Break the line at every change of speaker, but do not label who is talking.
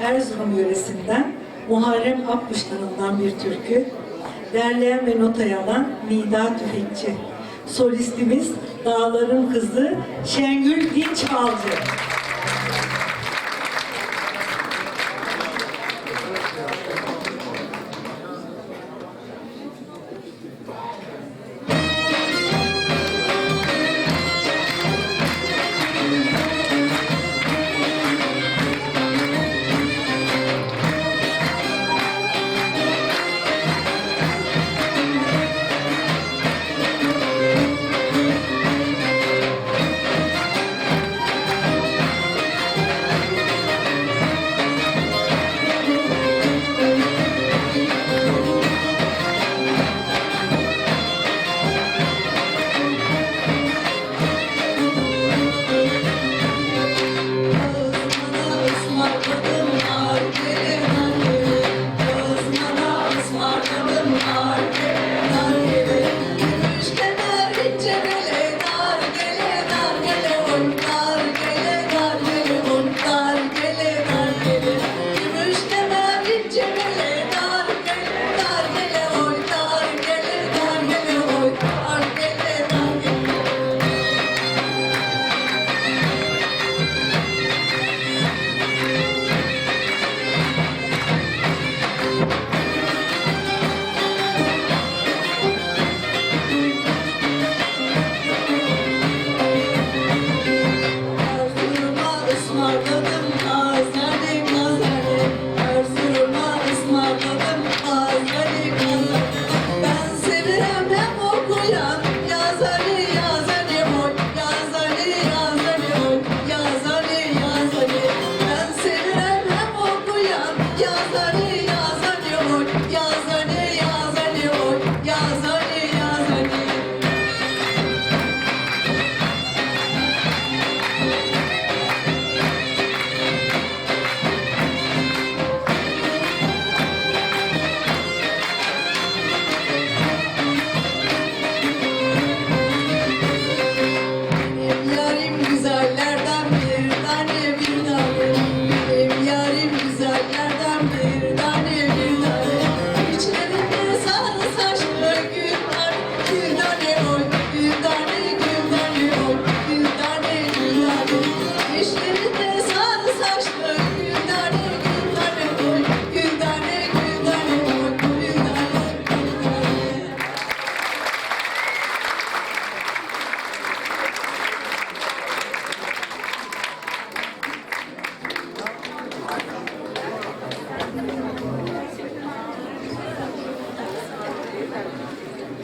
Erzurum yöresinden Muharrem Akmışlarından bir türkü. Derleyen ve notaya alan Nida Tüfekçi. Solistimiz Dağların Kızı Şengül
Dinçalcı. the market. I Yeah.